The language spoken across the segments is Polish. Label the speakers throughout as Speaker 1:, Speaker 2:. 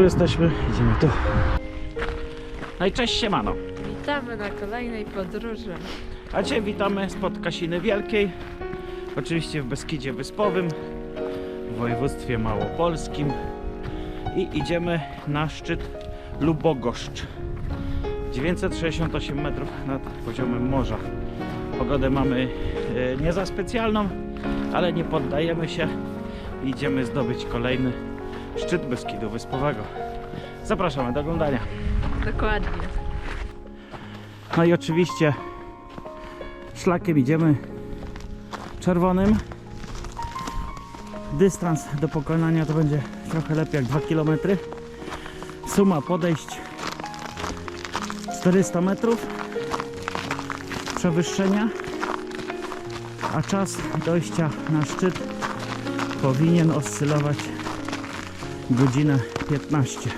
Speaker 1: tu jesteśmy, idziemy tu. No i cześć siemano.
Speaker 2: Witamy na kolejnej podróży.
Speaker 1: A dzisiaj witamy spod Kasiny Wielkiej. Oczywiście w Beskidzie Wyspowym, w województwie małopolskim. I idziemy na szczyt Lubogoszcz. 968 metrów nad poziomem morza. Pogodę mamy e, nie za specjalną, ale nie poddajemy się. Idziemy zdobyć kolejny szczyt Beskidu Wyspowego. Zapraszamy do oglądania.
Speaker 2: Dokładnie.
Speaker 1: No i oczywiście szlakiem idziemy czerwonym. Dystans do pokonania to będzie trochę lepiej jak 2 km. Suma podejść 400 metrów przewyższenia, a czas dojścia na szczyt powinien oscylować godzinę 15.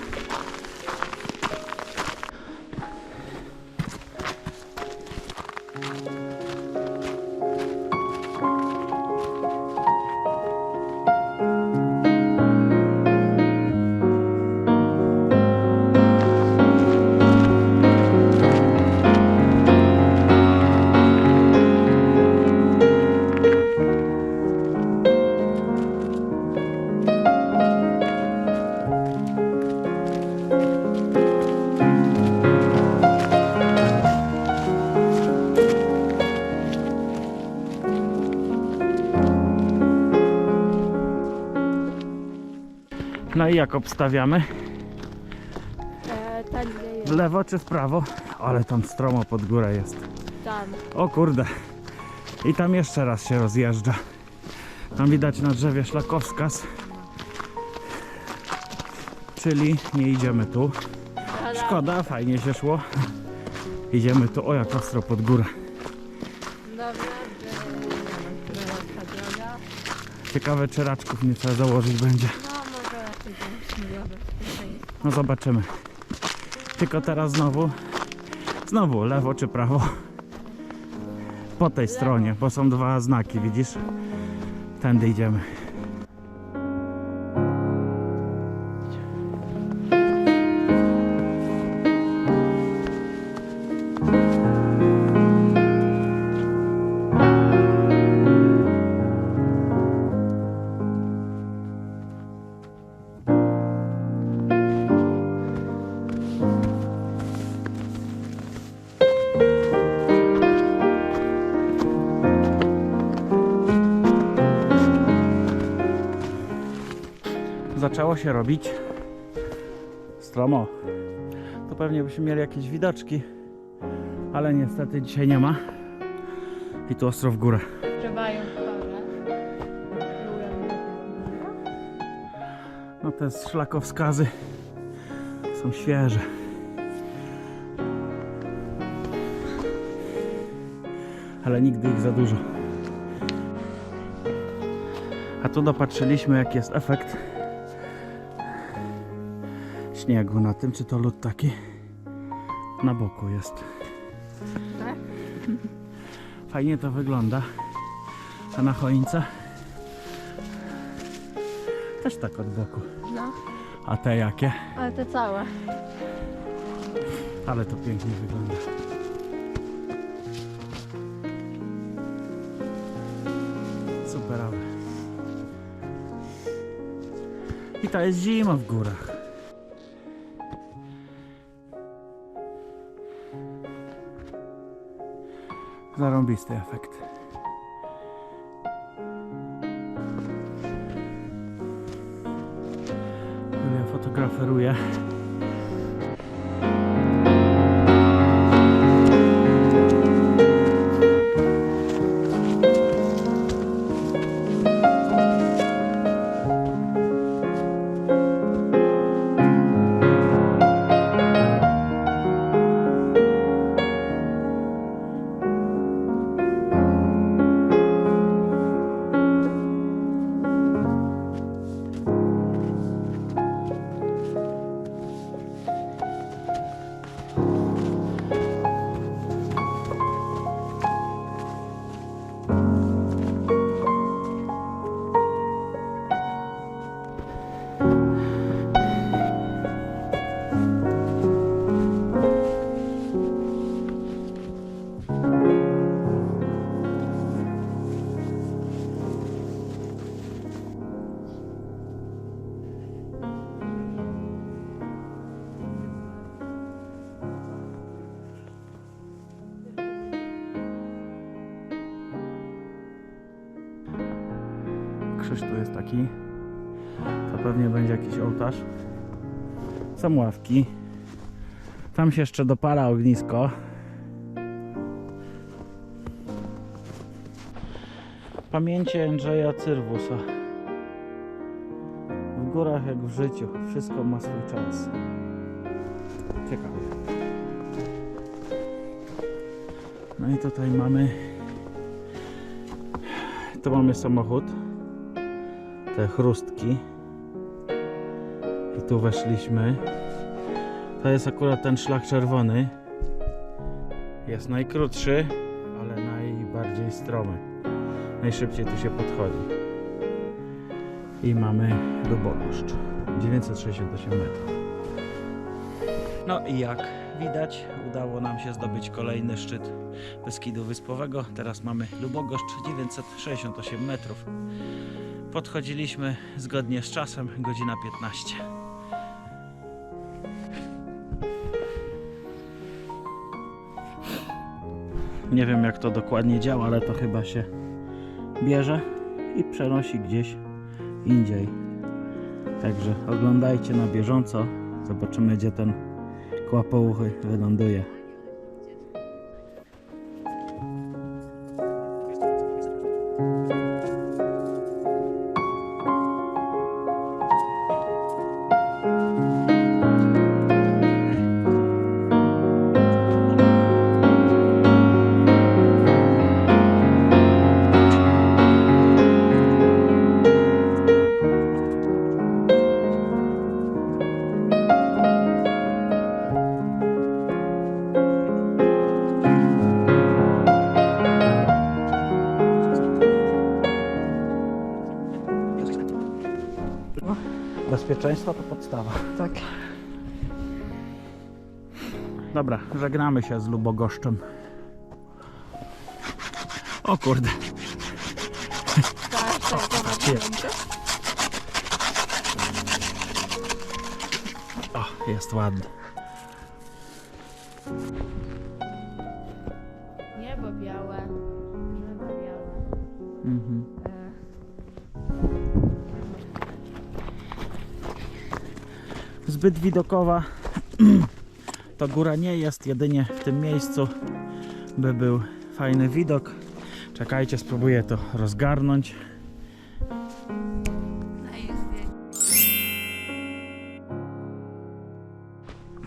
Speaker 1: No i jak obstawiamy?
Speaker 2: E, gdzie
Speaker 1: W
Speaker 2: jest.
Speaker 1: lewo czy w prawo? Ale tam stromo pod górę jest.
Speaker 2: Tam.
Speaker 1: O kurde. I tam jeszcze raz się rozjeżdża. Tam widać na drzewie szlakowskaz. Czyli nie idziemy tu. Szkoda, fajnie się szło. Idziemy tu, o jak ostro pod górę.
Speaker 2: Dobra, że ta droga.
Speaker 1: Ciekawe czy raczków nie trzeba założyć będzie.
Speaker 2: No.
Speaker 1: No zobaczymy. Tylko teraz znowu, znowu lewo czy prawo? Po tej stronie, bo są dwa znaki, widzisz? Tędy idziemy. Zaczęło się robić stromo. To pewnie byśmy mieli jakieś widoczki, ale niestety dzisiaj nie ma. I tu ostro w górę. No te szlakowskazy są świeże. Ale nigdy ich za dużo. A tu dopatrzyliśmy jaki jest efekt śniegu na tym, czy to lód taki na boku jest.
Speaker 2: Tak?
Speaker 1: Fajnie to wygląda. A na choince też tak od boku.
Speaker 2: No,
Speaker 1: A te jakie?
Speaker 2: ale te całe.
Speaker 1: Ale to pięknie wygląda. Superawe. I to jest zima w górach. Zarąbisty efekt. Julia fotograferuje. Krzyż tu jest taki. To pewnie będzie jakiś ołtarz. Są ławki. Tam się jeszcze dopala ognisko. Pamięcie Andrzeja Cyrwusa. W górach jak w życiu. Wszystko ma swój czas. Ciekawe. No i tutaj mamy tu mamy samochód te chrustki. I tu weszliśmy. To jest akurat ten szlak czerwony. Jest najkrótszy ale najbardziej stromy. Najszybciej tu się podchodzi. I mamy Lubogoszcz 968 metrów. No i jak widać udało nam się zdobyć kolejny szczyt Beskidu Wyspowego. Teraz mamy Lubogoszcz 968 metrów. Podchodziliśmy zgodnie z czasem, godzina 15. Nie wiem jak to dokładnie działa, ale to chyba się bierze i przenosi gdzieś indziej. Także oglądajcie na bieżąco. Zobaczymy gdzie ten kłapouchy wyląduje. Bezpieczeństwo to podstawa.
Speaker 2: Tak.
Speaker 1: Dobra, żegnamy się z Lubogoszczem. O kurde,
Speaker 2: Tak, tak, tak.
Speaker 1: O, jest ładny. Zbyt widokowa to góra nie jest, jedynie w tym miejscu by był fajny widok. Czekajcie, spróbuję to rozgarnąć.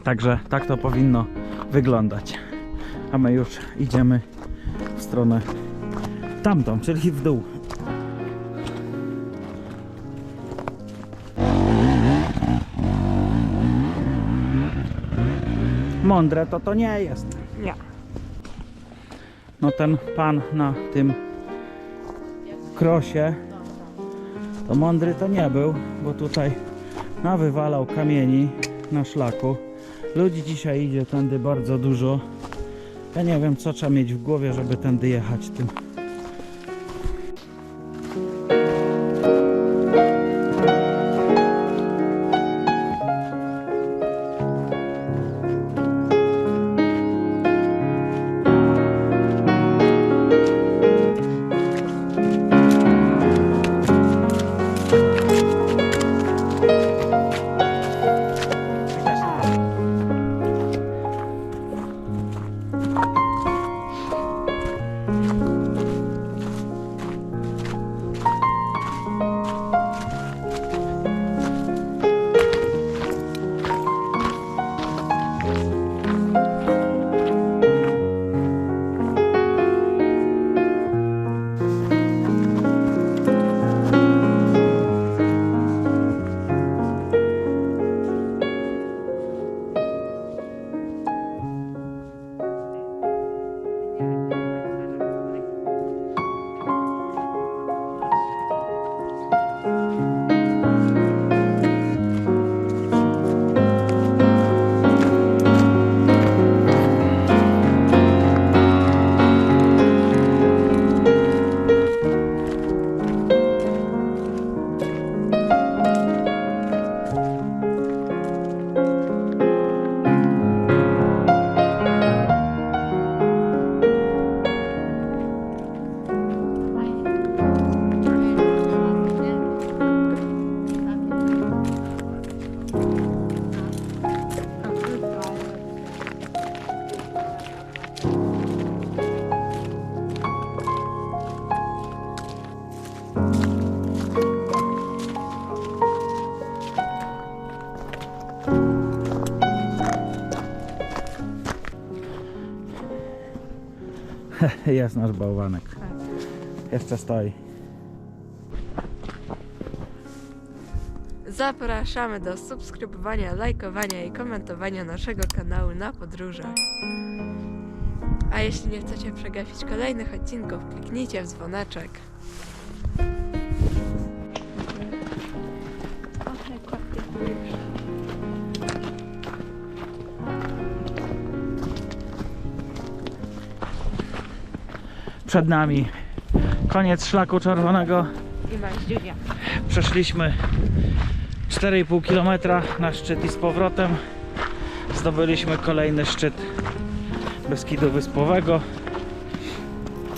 Speaker 1: Także tak to powinno wyglądać. A my już idziemy w stronę tamtą, czyli w dół. Mądre to to nie jest. Nie. No ten pan na tym krosie to mądry to nie był, bo tutaj nawywalał kamieni na szlaku. Ludzi dzisiaj idzie tędy bardzo dużo. Ja nie wiem co trzeba mieć w głowie, żeby tędy jechać tym. Jest nasz bałwanek. Jeszcze stoi.
Speaker 3: Zapraszamy do subskrybowania, lajkowania i komentowania naszego kanału na podróżach. A jeśli nie chcecie przegapić kolejnych odcinków, kliknijcie w dzwoneczek.
Speaker 1: Przed nami koniec szlaku czerwonego. Przeszliśmy 4,5 km na szczyt i z powrotem. Zdobyliśmy kolejny szczyt Beskidu Wyspowego.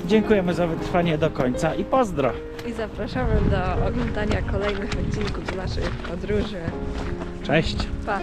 Speaker 1: Dziękujemy za wytrwanie do końca i pozdro!
Speaker 3: I zapraszamy do oglądania kolejnych odcinków z naszych podróży.
Speaker 1: Cześć!
Speaker 3: Pa!